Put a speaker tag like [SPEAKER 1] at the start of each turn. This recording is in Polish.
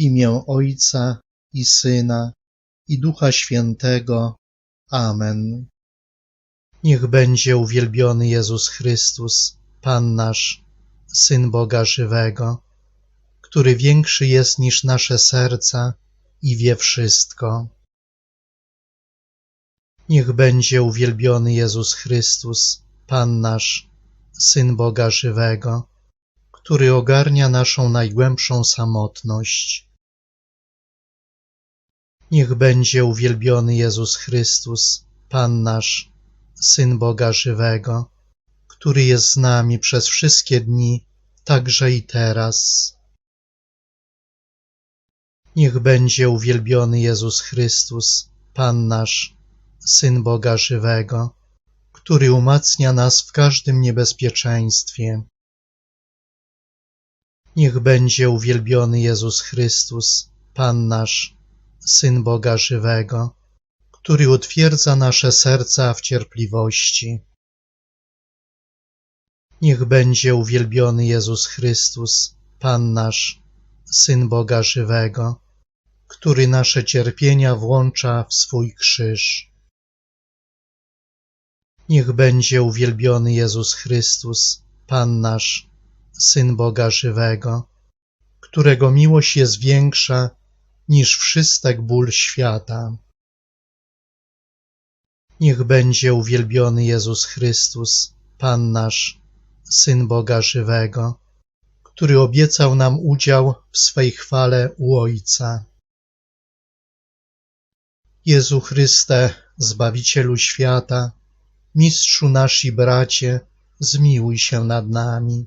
[SPEAKER 1] imię Ojca i Syna i Ducha Świętego. Amen. Niech będzie uwielbiony Jezus Chrystus, Pan nasz, Syn Boga żywego, który większy jest niż nasze serca i wie wszystko. Niech będzie uwielbiony Jezus Chrystus, Pan nasz, Syn Boga żywego, który ogarnia naszą najgłębszą samotność. Niech będzie uwielbiony Jezus Chrystus, Pan nasz, Syn Boga żywego, który jest z nami przez wszystkie dni, także i teraz. Niech będzie uwielbiony Jezus Chrystus, Pan nasz, Syn Boga żywego, który umacnia nas w każdym niebezpieczeństwie. Niech będzie uwielbiony Jezus Chrystus, Pan nasz, Syn Boga żywego, który utwierdza nasze serca w cierpliwości. Niech będzie uwielbiony Jezus Chrystus, Pan nasz, Syn Boga żywego, który nasze cierpienia włącza w swój krzyż. Niech będzie uwielbiony Jezus Chrystus, Pan nasz, Syn Boga żywego, którego miłość jest większa niż wszystek ból świata. Niech będzie uwielbiony Jezus Chrystus, Pan nasz, Syn Boga żywego, który obiecał nam udział w swej chwale u Ojca. Jezu Chryste, Zbawicielu świata, Mistrzu nasz i bracie, zmiłuj się nad nami.